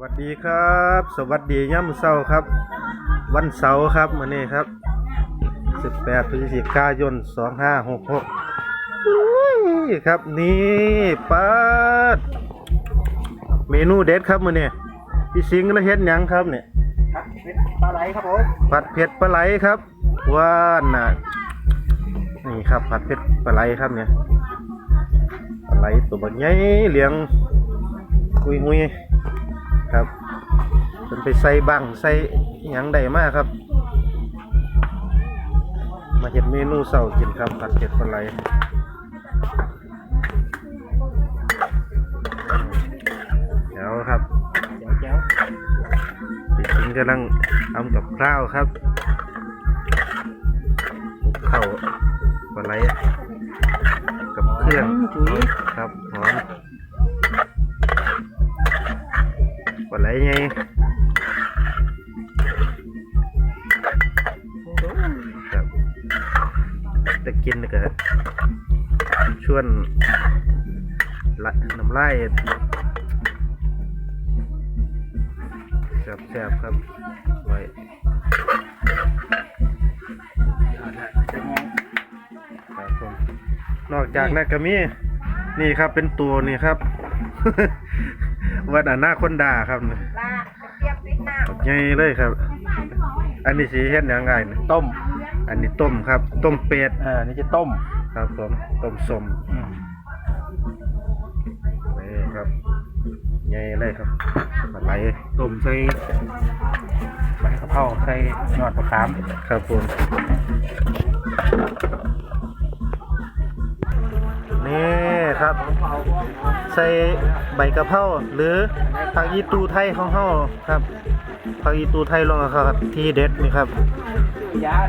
สวัสดีครับ สวัสดีย่ำเสาร์ครับ วันเสาร์ครับมื้อนี้ครับ 18พฤศจิกายน 2566นี่ครับนี่ปัดเมนูเด็ดครับมื้อนี้พี่สิงห์แล้วเฮ็ดหยังครับเนี่ยปลาไหลครับผมผัดเผ็ดปลาไหลครับว่านน่ะนี่ครับผัดเผ็ดปลาไหลครับเนี่ยปลาไหลตัวบักใหญ่เหลียงหุยหุยๆ ครับเป็นไปใส่บังใส่หยังได้มากครับ มาเห็นเมนูเสาร์กินครับผัดเผ็ดปลาไหลเดี๋ยวครับเดี๋ยวเดี๋ยวพี่สิงกำลังทำกับข้าวครับข้าวปลาไหลกับเครื่อง ปลาไหลไงครับจะกินนี่ก็ชวนละน้ำลายแซ่บๆครับไว้ครับผมนอกจากนั้นก็มี นี่ครับเป็นตัวนี่ครับ วัดอนาคอนดาครับนี่ลาเทียบนิดหน้าใหญ่เลยครับ อันนี้สีเฮ็ดหยังไงนี่ต้มอันนี้ต้มครับ ต้มเป็ดเอ่านี่จะต้มครับผมต้มสมอืมนี่ครับใหญ่เลยครับปลาไหลต้มใส่ใบกะเพราใส่ยอดมะขามครับผม นี่ครับ ใส่ใบกะเพราหรือผักอีตูไทยของเฮาครับผักอีตูไทยลงครับ ที่เด็ดนี่ครับ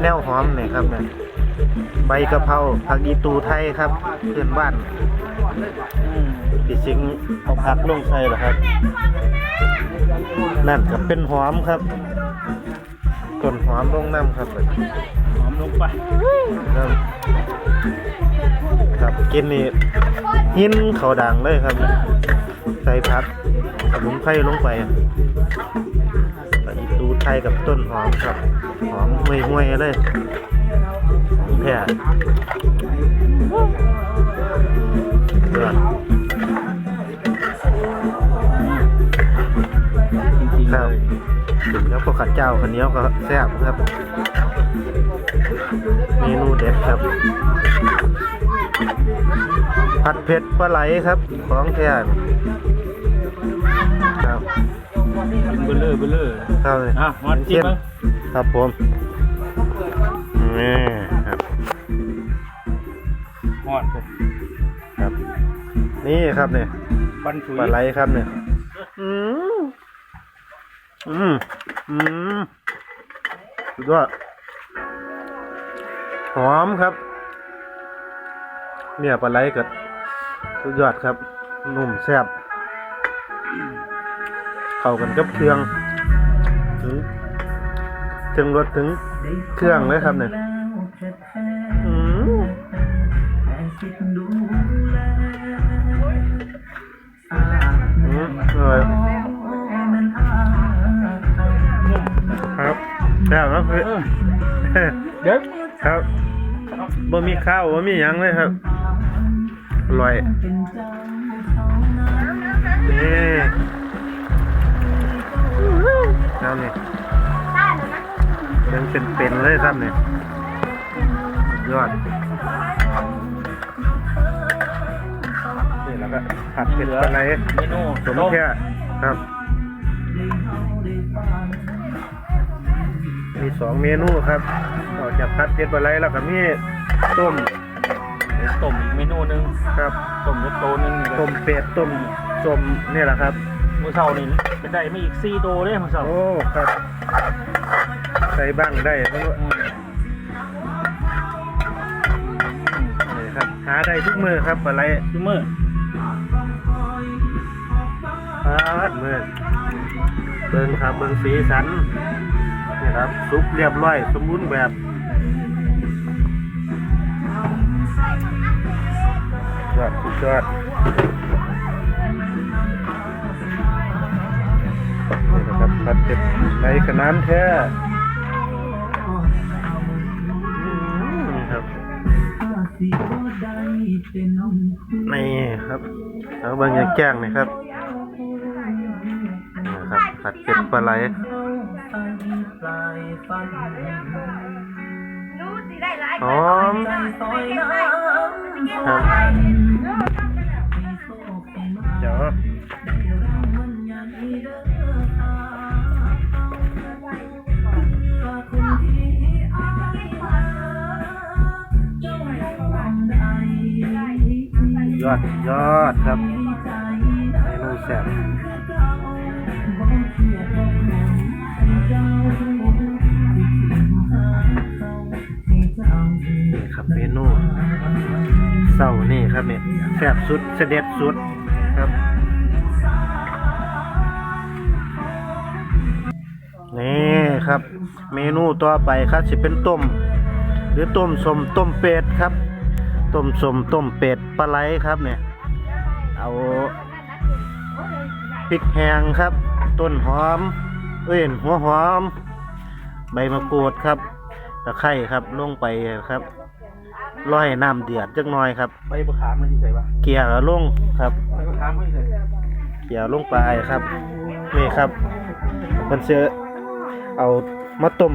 แนวหอมนี่ครับเนี่ยใบกะเพราผักอีตูไทยครับเพื่อนบ้านอืมพี่สิงเอาผักลงใส่เหรอครับ นั่นก็เป็นหอมครับต้นหอมลงน้ำครับหอมลงไปครับ ครับกินนี่หินเขาดังเลยครับ ใส่ผักสมุนไพรลงไปผักอีตูไทยกับต้นหอมครับ หอมห่วยๆเลยแท้เดือดครับถึงแล้วก็ขัดเจ้าขันเนี้ยก็แซ่บครับ เมนูเด็ดครับ ผัดเผ็ดปลาไหลครับ ของแท้ครับเบลเลอร์เบลเลอร์เข้าเลยอะมาจิ้มมั้งครับผมนี่ครับหอดผมครับ นี่ครับเนี่ยปันถุยปลาไหลครับเนี่ยอืมอืมอืมสุดยอด หอมครับ เนี่ยปลาไหลก็สุดยอดครับ นุ่มแซ่บเข้ากันกับเครื่อง ถึงถึงรสถึงเครื่องเลยครับเนี่ยอืมอืมอร่อยครับแซ่บแล้วคือเออเดี๋ยว ครับบ่มีข้าวบ่มีหยังเลยครับอร่อยนี่น้ำนี่ได้แล้วนะยังเป็นเป็นๆเลยครับเนี่ยยอดนี่แล้วก็ผัดเผ็ดปลาไหลเมนูสมต้มแค่ครับ สองเมนูครับนอกจากผัดเผ็ดปลาไหลแล้วก็มีต้มเดี๋ยวต้มอีกเมนูหนึงครับต้มเล็กโตหนึงนี่ก็ต้มเป็ดต้มสมนี่แหละครับ มื้อเช้านี่เป็นได้ไม่อีกสี่โตเลยมื้อเช้าโอ้ครับ ใส่บ้างได้ไม่รู้อืมนี่ครับหาได้ทุกมือครับปลาไหลซุมื้อปาดมือเบิ่งครับเบิ่งสีสัน นี่ครับซุปเรียบร้อย สมบูรณ์แบบยอดสุดยอดผัดเผ็ดใบกระน้ำแท้นี่ครับนี่ครับแล้วบางอย่างแกล้งนี่ครับนะครับผัดเผ็ดปลาไหล รู้สิได้หลายหอมครับเดี๋ยวยอดยอดครับเมนูแซ่บ นี่ครับเมนูเศร้านี่ครับเนี่ยแซ่บสุดเสด็จสุดครับนี่ครับ เมนูต่อไปครับจะเป็นต้ม หรือต้มสมต้มเป็ดครับต้มสมต้มเป็ดปลาไหลครับเนี่ยเอาพริกแห้งครับ ต้นหอม เอ้ยหัวหอม ใบมะกรูดครับตะไคร้ครับลงไปครับร้อยน้ำเดือดจักหน่อยครับ ใบมะขามมันอยู่ไหนวะเกลี่ยลงครับใบมะขามมันอยู่ไหนเกลี่ยลงไปครับ นี่ครับ มันเสือเอามาต้ม